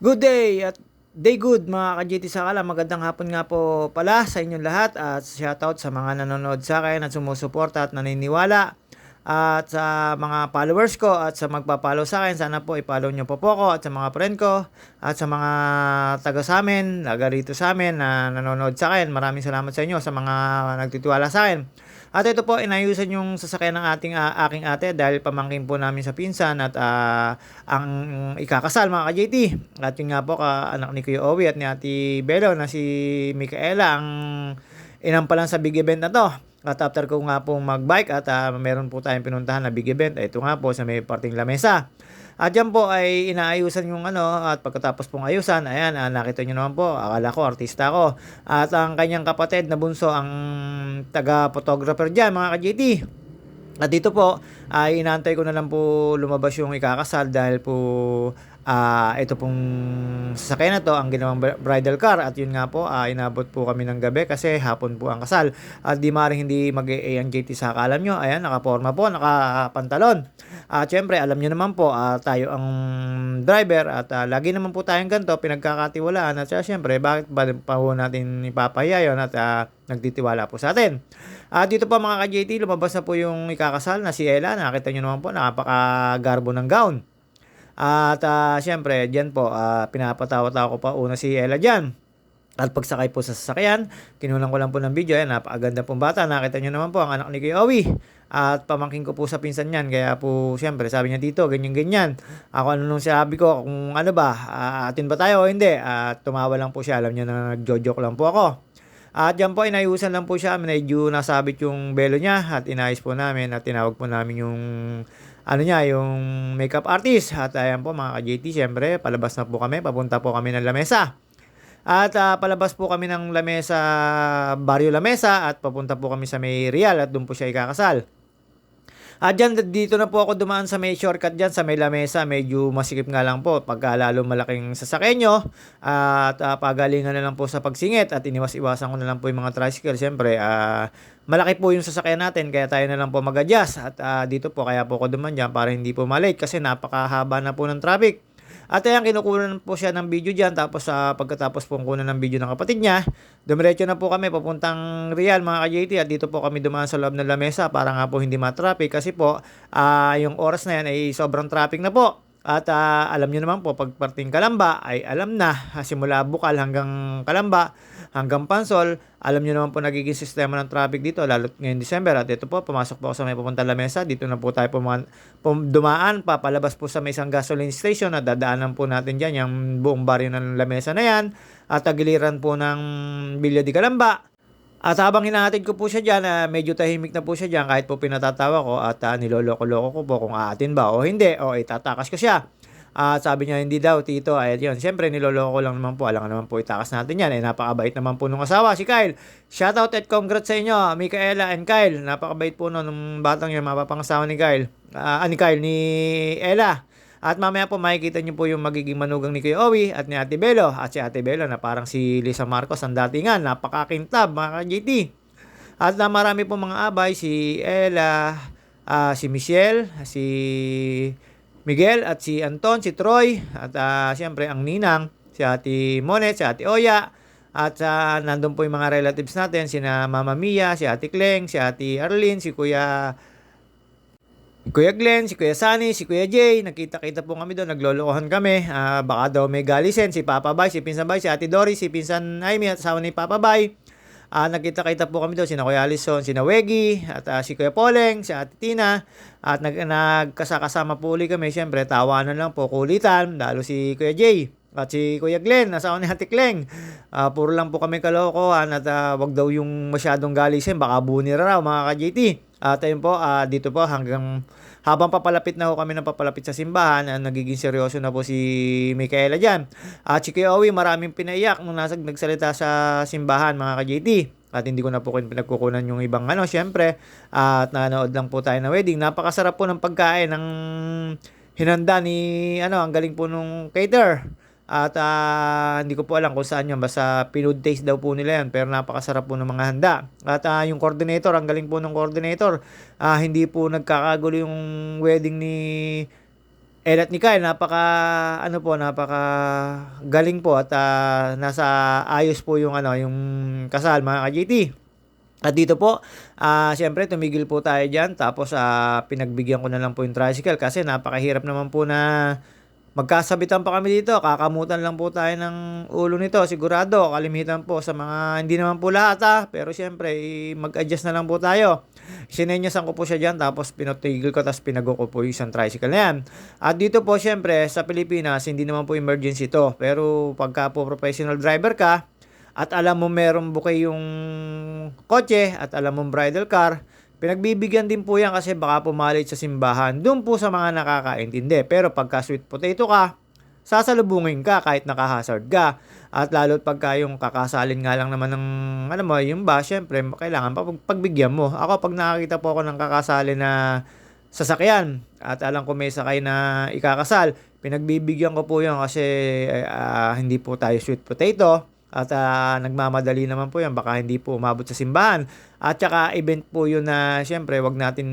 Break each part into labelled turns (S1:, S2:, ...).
S1: Good day at day good mga ka-GT Sakala. Magandang hapon nga po pala sa inyong lahat at shoutout sa mga nanonood sa akin at sumusuporta at naniniwala at sa mga followers ko at sa magpa-follow sa akin. Sana po i-follow nyo po po ko at sa mga friend ko at sa mga taga sa amin, taga rito sa amin na nanonood sa akin. Maraming salamat sa inyo sa mga nagtitiwala sa akin. At ito po, inayusan yung sasakyan ng ating uh, aking ate dahil pamangkin po namin sa pinsan at uh, ang ikakasal mga ka-JT. At yun nga po, ka, anak ni Kuya Owi at ni Ate Belo na si Micaela ang inang pa lang sa big event na to. At after ko nga po mag-bike at uh, meron po tayong pinuntahan na big event. Ito nga po sa may parting lamesa. At yan po ay inaayusan yung ano at pagkatapos pong ayusan, ayan, ah, nakita nyo naman po, akala ko artista ko. At ang kanyang kapatid na bunso ang taga-photographer dyan mga ka-JT. At dito po, ay inaantay ko na lang po lumabas yung ikakasal dahil po uh, ito pong sasakyan na to ang ginawang bridal car at yun nga po uh, inabot po kami ng gabi kasi hapon po ang kasal. At di maaaring hindi mag ang JT sa alam nyo. Ayan nakaporma po nakapantalon. At uh, syempre alam nyo naman po uh, tayo ang driver at uh, lagi naman po tayong ganito pinagkakatiwalaan. At uh, syempre bakit ba pa po natin ipapahiya yun at uh, nagtitiwala po sa atin? At uh, dito po mga ka-JT lumabas na po yung ikakasal na si Ella. Nakita nyo naman po napakagarbo ng gown at uh, syempre, diyan po, uh, pinapatawa-tawa ko pa una si Ella diyan. At pagsakay po sa sasakyan, kinulang ko lang po ng video. Ayan, napakaganda pong bata. Nakita nyo naman po ang anak ni Kuya Owi. At pamangking ko po sa pinsan niyan. Kaya po, syempre, sabi niya dito, ganyan-ganyan. Ako ano nung sabi ko, kung ano ba, uh, atin ba tayo o hindi? At uh, tumawa lang po siya. Alam niya na nagjo-joke lang po ako. At yan po, inayusan lang po siya. Medyo nasabit yung belo niya. At inayos po namin. At tinawag po namin yung ano niya, yung makeup artist. At ayan po mga ka-JT, syempre, palabas na po kami. Papunta po kami ng lamesa. At uh, palabas po kami ng lamesa, Barrio Lamesa at papunta po kami sa may Real at doon po siya ikakasal. At dyan, dito na po ako dumaan sa may shortcut dyan, sa may lamesa. Medyo masikip nga lang po pagka lalo malaking sasakyan nyo. At uh, pagalingan na lang po sa pagsingit at iniwas-iwasan ko na lang po yung mga tricycle. Siyempre, uh, malaki po yung sasakyan natin kaya tayo na lang po mag-adjust. At uh, dito po kaya po ako duman dyan para hindi po malate kasi napakahaba na po ng traffic. At ayan, kinukunan po siya ng video dyan. Tapos uh, pagkatapos po kunan ng video ng kapatid niya, dumiretso na po kami papuntang Real mga ka-JT. At dito po kami dumaan sa loob ng lamesa para nga po hindi matraffic. Kasi po, uh, yung oras na yan ay sobrang traffic na po. At uh, alam niyo naman po, pag parting Kalamba ay alam na, simula Bukal hanggang Kalamba, hanggang Pansol, alam niyo naman po nagiging sistema ng traffic dito, lalo ngayon December. At ito po, pumasok po ako sa may papunta Lamesa. Dito na po tayo puman, pum, dumaan, papalabas po sa may isang gasoline station at dadaanan po natin dyan yung buong baryo ng Lamesa na yan. At tagiliran po ng Bilya di Kalamba. At habang hinahatid ko po siya dyan, uh, medyo tahimik na po siya dyan kahit po pinatatawa ko at uh, niloloko-loko ko po kung aatin ba o hindi o itatakas ko siya. At uh, sabi niya, hindi daw, tito. Ay, yun. Siyempre, niloloko ko lang naman po. Alam naman po, itakas natin yan. Eh, napakabait naman po nung asawa, si Kyle. Shoutout at congrats sa inyo, Micaela and Kyle. Napakabait po no, nung batang yun, mapapangasawa ni Kyle. Uh, ni Kyle, ni Ella. At mamaya po makikita niyo po yung magiging manugang ni Kuya Owi at ni Ate Belo. At si Ate Belo na parang si Lisa Marcos ang datingan. Napakakintab mga ka-JT. At na marami po mga abay. Si Ella, uh, si Michelle, si Miguel at si Anton, si Troy, at uh, siyempre ang ninang, si Ate Monet, si Ate Oya, at uh, nandun po yung mga relatives natin, si na Mama Mia, si Ate Kleng, si Ate Arlene, si Kuya Kuya Glenn, si Kuya Sunny, si Kuya Jay, nakita-kita po kami doon, naglolokohan kami. Uh, baka daw may galisen, si Papa Bay, si Pinsan Bay, si Ate Dory, si Pinsan Amy at asawa ni Papa Bay. Uh, nagkita-kita po kami doon, si Kuya Alison, si Wegi, at uh, si Kuya Poleng, si Ate Tina. At nag, nagkasakasama po ulit kami, syempre, tawanan lang po, kulitan, lalo si Kuya Jay. At si Kuya Glenn, nasa ni Ate Kleng. Uh, puro lang po kami kalokohan at uh, wag daw yung masyadong galisin, baka bunira raw mga ka-JT. At uh, ayun po, uh, dito po hanggang habang papalapit na ho kami ng papalapit sa simbahan, uh, nagiging seryoso na po si Micaela dyan. At si Kuya Owi, maraming pinaiyak nung nasa nagsalita sa simbahan, mga ka-JT. At hindi ko na po pinagkukunan yung ibang ano, syempre. Uh, at nanood lang po tayo na wedding. Napakasarap po ng pagkain ng hinanda ni, ano, ang galing po nung cater. At uh, hindi ko po alam kung saan yun. Basta pinood taste daw po nila yan. Pero napakasarap po ng mga handa. At uh, yung coordinator, ang galing po ng coordinator. Uh, hindi po nagkakagulo yung wedding ni Ella at ni Kyle, napaka ano po, napaka galing po at ah, nasa ayos po yung ano, yung kasal mga ka-JT. At dito po, ah siyempre tumigil po tayo diyan tapos ah, pinagbigyan ko na lang po yung tricycle kasi napakahirap naman po na magkasabitan pa kami dito. Kakamutan lang po tayo ng ulo nito, sigurado. Kalimitan po sa mga hindi naman po lahat ah, pero siyempre mag-adjust na lang po tayo. Sinenyasan ko po siya dyan tapos pinotigil ko tapos pinago ko po yung isang tricycle na yan. At dito po siyempre sa Pilipinas hindi naman po emergency to pero pagka po professional driver ka at alam mo merong bukay yung kotse at alam mo bridal car, pinagbibigyan din po yan kasi baka pumalit sa simbahan. Doon po sa mga nakakaintindi. Pero pagka sweet potato ka, sasalubungin ka kahit nakahazard ka. At lalo't pagka yung kakasalin nga lang naman ng, alam mo, yung ba, syempre, kailangan pa pag- pagbigyan mo. Ako, pag nakakita po ako ng kakasalin na sasakyan at alam ko may sakay na ikakasal, pinagbibigyan ko po yun kasi ah, hindi po tayo sweet potato at ah, nagmamadali naman po yan baka hindi po umabot sa simbahan. At saka event po yun na syempre wag natin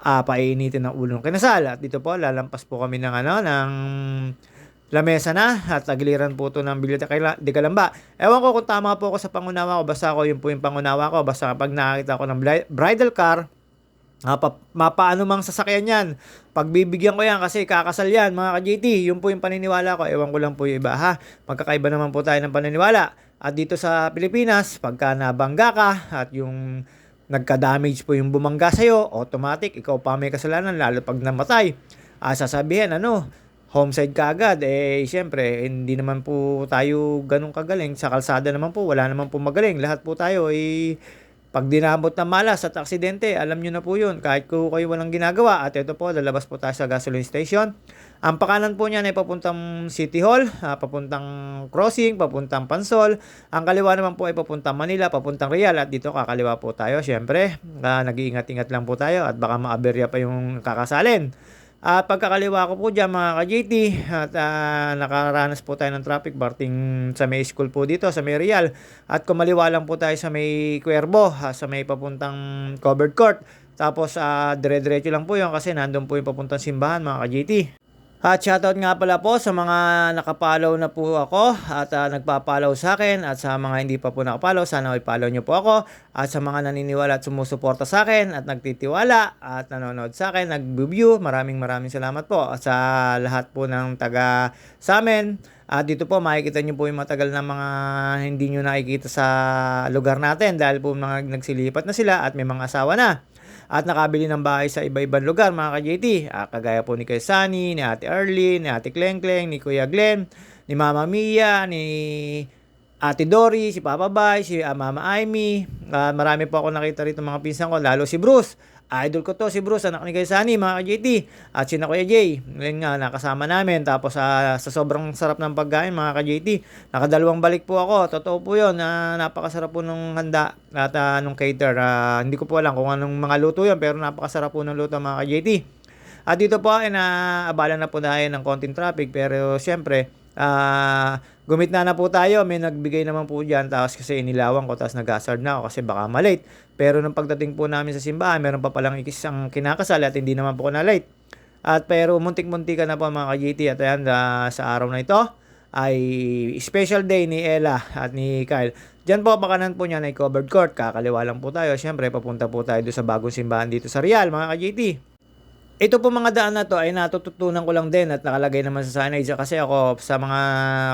S1: ah, painitin ng ulo ng kinasal. At dito po lalampas po kami ng ano ng lamesa na at tagiliran po to ng Biblioteca de Calamba. Ewan ko kung tama po ako sa pangunawa ko, basta ako yun po yung pangunawa ko, basta kapag nakakita ko ng bridal car, Mapa, mapaano mang sasakyan yan. Pagbibigyan ko yan kasi kakasal yan mga ka-JT. Yun po yung paniniwala ko. Ewan ko lang po yung iba ha. Magkakaiba naman po tayo ng paniniwala. At dito sa Pilipinas, pagka nabangga ka at yung nagka-damage po yung bumangga sa'yo, automatic, ikaw pa may kasalanan lalo pag namatay. Ah, sasabihin, ano, homicide ka agad. Eh, siyempre, hindi naman po tayo ganun kagaling. Sa kalsada naman po, wala naman po magaling. Lahat po tayo, eh, pag dinamot ng malas at aksidente, alam nyo na po yun. Kahit ko kayo walang ginagawa. At ito po, lalabas po tayo sa gasoline station. Ang pakanan po niyan ay papuntang City Hall, ah, papuntang Crossing, papuntang Pansol. Ang kaliwa naman po ay papuntang Manila, papuntang Real. At dito kakaliwa po tayo. Siyempre, ah, nag-iingat-ingat lang po tayo at baka maaberya pa yung kakasalin. At pagkakaliwa ko po dyan mga ka-JT at ah, nakaranas po tayo ng traffic barting sa may school po dito sa may Real. At kumaliwa lang po tayo sa may Cuervo, ah, sa may papuntang covered court. Tapos ah, dire-diretso lang po yun kasi nandun po yung papuntang simbahan mga ka-JT. At shoutout nga pala po sa mga nakapollow na po ako at ah, nagpa-follow sa akin at sa mga hindi pa po nakapollow, sana i-follow nyo po ako at sa mga naniniwala at sumusuporta sa akin at nagtitiwala at nanonood sa akin, nag-view, maraming maraming salamat po sa lahat po ng taga sa amin. At dito po makikita nyo po yung matagal na mga hindi nyo nakikita sa lugar natin dahil po mga nagsilipat na sila at may mga asawa na at nakabili ng bahay sa iba-ibang lugar mga ka-JT. Ah, kagaya po ni Kay Sunny, ni Ate Arlene, ni Ate Kleng Kleng, ni Kuya Glenn, ni Mama Mia, ni Ate Dory, si Papa Bay, si ah, Mama Amy. Ah, marami po ako nakita rito mga pinsan ko, lalo si Bruce. Idol ko to, si Bruce, anak ni Sunny, mga ka-JT. At si na Kuya Jay, ngayon nga, nakasama namin. Tapos ah, sa sobrang sarap ng pagkain, mga ka-JT, nakadalawang balik po ako. Totoo po yun, na napakasarap po nung handa at ah, nung cater. Ah, hindi ko po alam kung anong mga luto yun, pero napakasarap po ng luto, mga ka-JT. At dito po ay naabala na po tayo ng konting traffic pero siyempre ah gumitna na po tayo. May nagbigay naman po dyan tapos kasi inilawan ko tapos nag-hazard na ako kasi baka malate. Pero nung pagdating po namin sa simbahan, meron pa palang isang kinakasal at hindi naman po ko na late. At pero muntik-muntik ka na po mga ka-JT at ayan ah, sa araw na ito ay special day ni Ella at ni Kyle. Diyan po, pakanan po niya ay covered court. Kakaliwa lang po tayo. Siyempre, papunta po tayo doon sa bagong simbahan dito sa Real, mga ka-JT. Ito po mga daan na to ay natututunan ko lang din at nakalagay naman sa signage kasi ako sa mga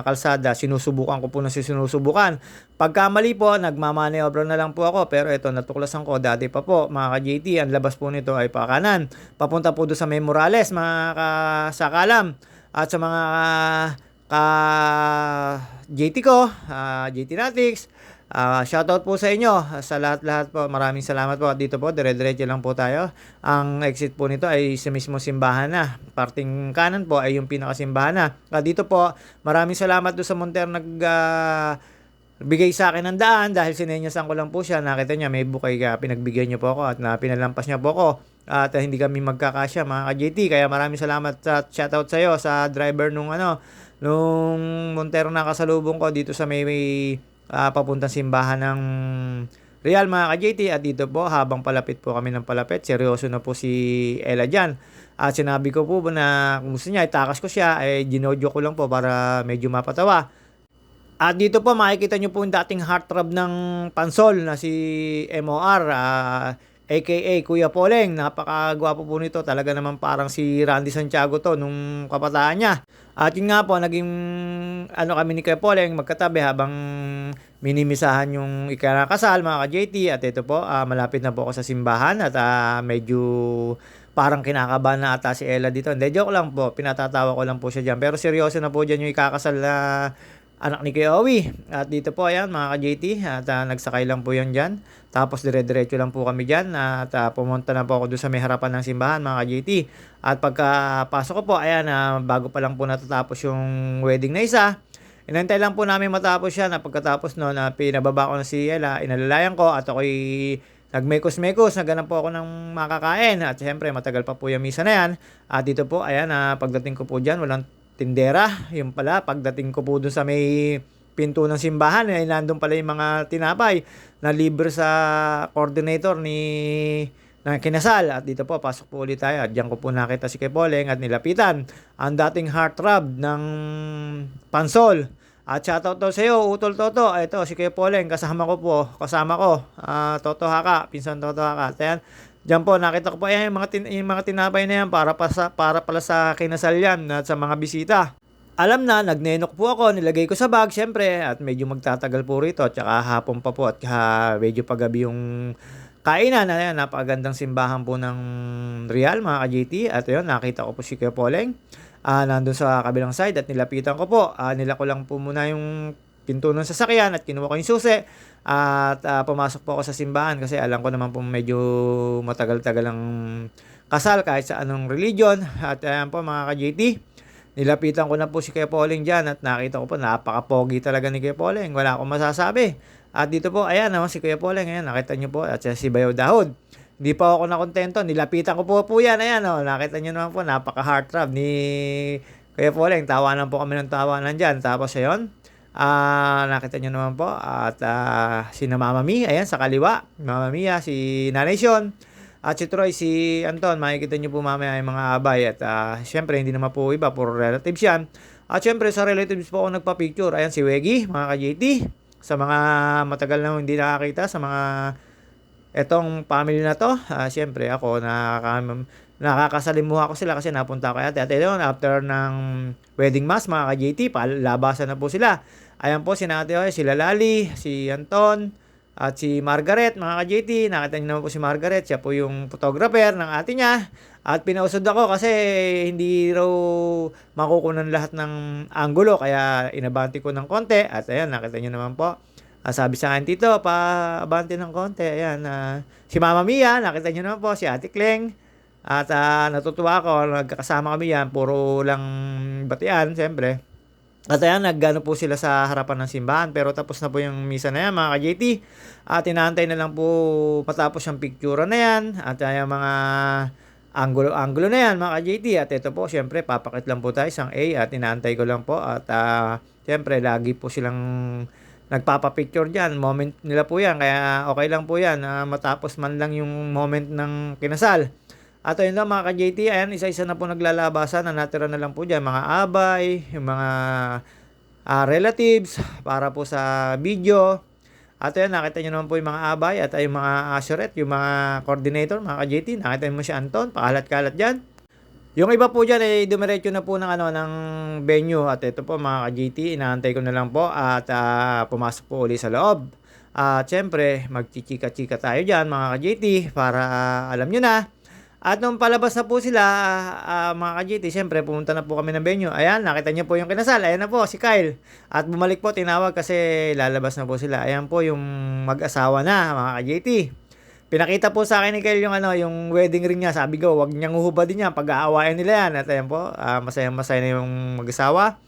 S1: kalsada sinusubukan ko po na sinusubukan. Pagka mali po, nagmamaneobra na lang po ako pero ito natuklasan ko dati pa po mga ka-JT ang labas po nito ay pakanan. Papunta po doon sa May Morales mga kasakalam at sa mga ka JT ko, ah, JT Natics, Ah, shoutout po sa inyo sa lahat-lahat po. Maraming salamat po. Dito po, dire-diretso lang po tayo. Ang exit po nito ay sa mismo simbahan na. Parting kanan po ay yung pinakasimbahan na. At dito po, maraming salamat do sa Monter nag ah, bigay sa akin ng daan dahil sinenyasan ko lang po siya. Nakita niya may bukay ka, pinagbigyan niyo po ako at na pinalampas niya po ako. At ah, hindi kami magkakasya mga ka-JT. Kaya maraming salamat at shoutout sa iyo sa driver nung ano, nung Montero na kasalubong ko dito sa may, may ah, papuntang simbahan ng Real mga ka-JT at dito po habang palapit po kami ng palapit seryoso na po si Ella dyan. At sinabi ko po na kung gusto niya, itakas ko siya, eh ginodyo ko lang po para medyo mapatawa. At dito po makikita nyo po yung dating heartthrob ng Pansol na si MOR, ah, aka Kuya Poleng. Napakagwapo po nito. Talaga naman parang si Randy Santiago to nung kabataan niya. At yun nga po, naging ano kami ni Kuya Poleng magkatabi habang minimisahan yung ikinakasal mga ka-JT. At ito po, ah, malapit na po ako sa simbahan at ah, medyo parang kinakabahan na ata si Ella dito. Hindi, joke lang po. Pinatatawa ko lang po siya dyan. Pero seryoso na po dyan yung ikakasal na anak ni Kuya Owi. At dito po, ayan, mga ka-JT. At ah, nagsakay lang po yan dyan. Tapos dire-diretso lang po kami dyan. At ah, pumunta na po ako doon sa may harapan ng simbahan, mga ka-JT. At pagkapasok ko po, ayan, ah, bago pa lang po natatapos yung wedding na isa, Inantay lang po namin matapos siya na pagkatapos no na pinababa ko na si Ella, inalalayan ko at ako'y nagmekos-mekos, naghanap po ako ng makakain at siyempre matagal pa po yung misa na yan. At dito po, ayan, na pagdating ko po dyan, walang tindera. Yung pala, pagdating ko po dun sa may pinto ng simbahan, eh, nandun pala yung mga tinapay na libre sa coordinator ni ng kinasal. At dito po, pasok po ulit tayo. At diyan ko po nakita si Kepoleng at nilapitan ang dating heartthrob ng Pansol. At shoutout daw sa iyo, Utol Toto. Ito, si Kuya Poleng, kasama ko po. Kasama ko, ah, Toto Haka, pinsan Toto Haka. At ayan, Diyan po, nakita ko po yung mga, tin- yung mga tinapay na yan para, pa sa, para pala sa kinasal yan at sa mga bisita. Alam na, nagnenok po ako, nilagay ko sa bag, syempre, at medyo magtatagal po rito, at saka hapon pa po, at ha, medyo pagabi yung kainan. Ayan, napakagandang simbahan po ng Real, mga ka-JT. At ayun, nakita ko po si Kuya Poleng ah nandun sa kabilang side at nilapitan ko po. Ah, nila ko lang po muna yung pinto ng sasakyan at kinuha ko yung susi at ah, pumasok po ako sa simbahan kasi alam ko naman po medyo matagal-tagal ang kasal kahit sa anong religion at ayan po mga ka-JT nilapitan ko na po si Kuya Pauling dyan at nakita ko po napaka-pogi talaga ni Kuya Pauling wala akong masasabi at dito po ayan naman si Kuya Pauling ayan nakita nyo po at si Bayaw Dahod hindi pa ako nakontento. Nilapitan ko po po yan. Ayan, oh. nakita nyo naman po, napaka-heartthrob ni Kuya Poleng. Tawanan po kami ng tawanan dyan. Tapos, ayun, ah nakita nyo naman po. At ah, si na Mama Mi, ayan, sa kaliwa. Mama Mia, si Nanay Sean. At si Troy, si Anton, makikita nyo po mamaya yung mga abay. At ah, syempre, hindi naman po iba, puro relatives yan. At syempre, sa relatives po ako nagpa-picture. Ayan, si Weggy, mga ka-JT. Sa mga matagal na hindi nakakita, sa mga etong family na to, uh, siyempre ako nakaka nakakasalimuha ko sila kasi napunta ko ate. At yun, after ng wedding mass, mga ka-JT, palabasan na po sila. Ayan po, si Nate Oy, si Lalali, si Anton, at si Margaret, mga ka-JT. Nakita niyo naman po si Margaret, siya po yung photographer ng ate niya. At pinausod ako kasi hindi raw makukunan lahat ng angulo, kaya inabante ko ng konti. At ayan, nakita niyo naman po Uh, sabi sa akin, Tito, pa-abante ng konti. Ayan, uh, si Mama Mia, nakita niyo naman po, si Ate Kleng. At uh, natutuwa ako, nagkakasama kami yan, puro lang batian, siyempre. At ayan, naggano po sila sa harapan ng simbahan. Pero tapos na po yung misa na yan, mga ka-JT. At inaantay na lang po matapos yung picture na yan. At yung mga angulo-angulo na yan, mga ka-JT. At ito po, siyempre, papakit lang po tayo isang A. At inaantay ko lang po. At uh, siyempre, lagi po silang nagpapapicture dyan. Moment nila po yan. Kaya okay lang po yan. Uh, matapos man lang yung moment ng kinasal. At ayun lang mga ka-JT, ayan, isa-isa na po naglalabasan. Na natira na lang po dyan. Mga abay, yung mga uh, relatives para po sa video. At ayun, nakita nyo naman po yung mga abay at ay mga assurette, yung mga coordinator, mga ka-JT. Nakita mo si Anton, pakalat-kalat dyan. Yung iba po dyan ay eh, dumiretso na po ng ano ng venue at ito po mga ka-GT, inaantay ko na lang po at uh, pumasok po uli sa loob. At uh, syempre, magchichika-chika tayo dyan mga ka-GT para uh, alam nyo na. At nung palabas na po sila, uh, mga ka-GT, syempre pumunta na po kami ng venue. Ayan, nakita nyo po yung kinasal. Ayan na po, si Kyle. At bumalik po, tinawag kasi lalabas na po sila. Ayan po yung mag-asawa na, mga ka-GT. Pinakita po sa akin ni Kyle yung ano, yung wedding ring niya. Sabi ko, wag niyang uhubadin niya pag aawayan nila yan. At ayan po, uh, masaya-masaya na yung mag-asawa.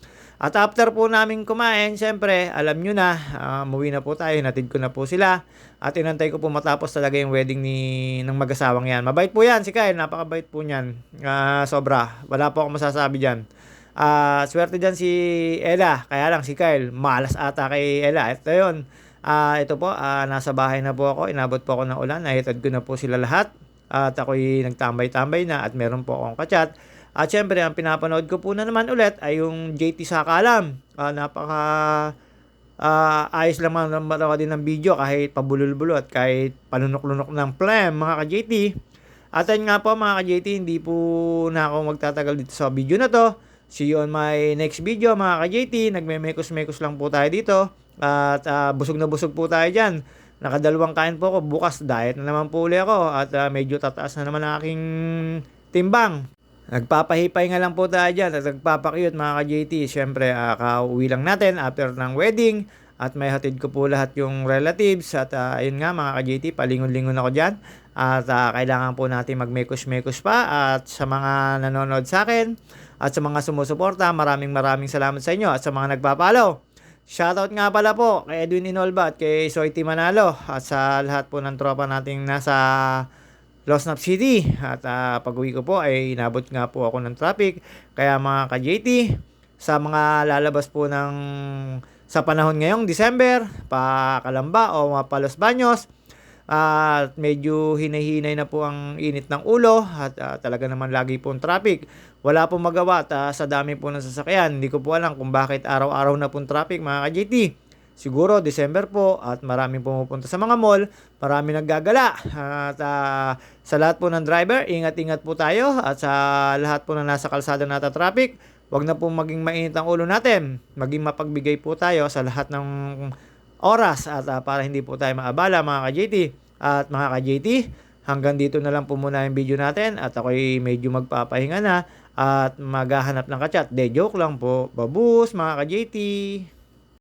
S1: At after po namin kumain, syempre, alam nyo na, uh, umuwi na po tayo, natid ko na po sila. At inantay ko po matapos talaga yung wedding ni ng mag-asawang yan. Mabait po yan si Kyle, napakabait po niyan. Uh, sobra, wala po akong masasabi dyan. Uh, swerte dyan si Ella, kaya lang si Kyle, malas ata kay Ella. Ito yun, Ah, uh, ito po, uh, nasa bahay na po ako. Inabot po ako ng ulan. Nahitad ko na po sila lahat. at ako'y nagtambay-tambay na at meron po akong kachat. At syempre, ang pinapanood ko po na naman ulit ay yung JT Sakalam. Ah, napaka ah, ayos lang man matawa din ng video kahit pabulol-bulot, kahit panunok-lunok ng plem, mga ka-JT. At ayun nga po mga ka-JT, hindi po na ako magtatagal dito sa video na to. See you on my next video mga ka-JT. Nagme-mekos-mekos lang po tayo dito. At ah, busog na busog po tayo dyan. Nakadalawang kain po ako. Bukas diet na naman po uli ako. At ah, medyo tataas na naman ang aking timbang. Nagpapahipay nga lang po tayo dyan at nagpapakyut mga ka-JT. Siyempre, uh, kauwi lang natin after ng wedding at may hatid ko po lahat yung relatives at uh, ayun nga mga ka-JT, palingon-lingon ako dyan at uh, kailangan po natin magmekos-mekos pa at sa mga nanonood sa akin at sa mga sumusuporta, maraming maraming salamat sa inyo at sa mga nagpapalo. Shoutout nga pala po kay Edwin Inolba at kay Soiti Manalo at sa lahat po ng tropa nating nasa Lost Nap City. At uh, pag uwi ko po ay inabot nga po ako ng traffic. Kaya mga ka-JT sa mga lalabas po ng sa panahon ngayong December pa Kalamba o pa Los Baños at medyo hinay-hinay na po ang init ng ulo at uh, talaga naman lagi po ang traffic. Wala pong magawa at uh, sa dami po ng sasakyan. Hindi ko po alam kung bakit araw-araw na pong traffic mga ka-JT Siguro December po at maraming pumupunta sa mga mall, marami naggagala. At uh, sa lahat po ng driver, ingat-ingat po tayo at sa lahat po na nasa kalsada nata traffic, wag na po maging mainit ang ulo natin. Maging mapagbigay po tayo sa lahat ng oras at uh, para hindi po tayo maabala mga ka-JT. At mga ka-JT, hanggang dito na lang po muna yung video natin at ako'y medyo magpapahinga na at maghahanap ng kachat. De joke lang po. Babus mga ka-JT.